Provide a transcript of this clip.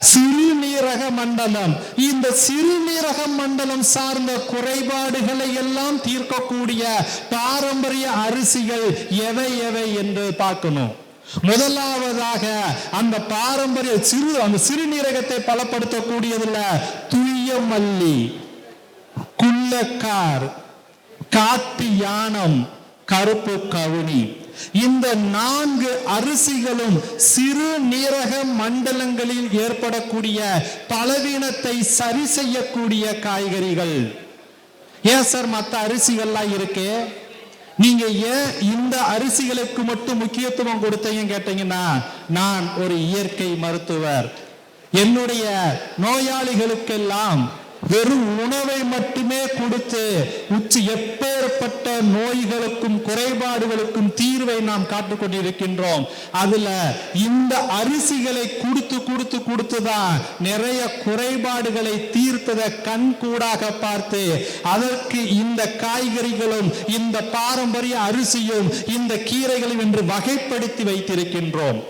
சிறுநீரக மண்டலம். இந்த சிறுநீரக மண்டலம் சார்ந்த குறைபாடுகளை எல்லாம் தீர்க்கக்கூடிய பாரம்பரிய அரிசிகள் எவை எவை என்று பார்க்கணும். முதலாவதாக அந்த பாரம்பரிய சிறு அந்த சிறுநீரகத்தை பலப்படுத்தக்கூடியதுல துய்ய மல்லி குள்ளக்கார் காட்டு யானம் கருப்பு கவுனி. இந்த நான்கு அரிசிகளும் சிறு நீரக மண்டலங்களில் ஏற்படக்கூடிய பலவீனத்தை சரி செய்யக்கூடிய காய்கறிகள். ஏன் சார் மற்ற அரிசிகள்லாம் இருக்கு? நீங்க ஏன் இந்த அரிசிகளுக்கு மட்டும் முக்கியத்துவம் கொடுத்தீங்க கேட்டீங்கன்னா நான் ஒரு இயற்கை மருத்துவர். என்னுடைய நோயாளிகளுக்கெல்லாம் வெறும் உணவை மட்டுமே கொடுத்து உச்சி எப்பேற்பட்ட நோய்களுக்கும் குறைபாடுகளுக்கும் தீர்வை நாம் காட்டுக்கொண்டிருக்கின்றோம் அதுல இந்த அரிசிகளை கொடுத்து கொடுத்து கொடுத்துதான் நிறைய குறைபாடுகளை தீர்த்ததை கண் கூடாக பார்த்து அதற்கு இந்த காய்கறிகளும் இந்த பாரம்பரிய அரிசியும் இந்த கீரைகளும் என்று வகைப்படுத்தி வைத்திருக்கின்றோம்.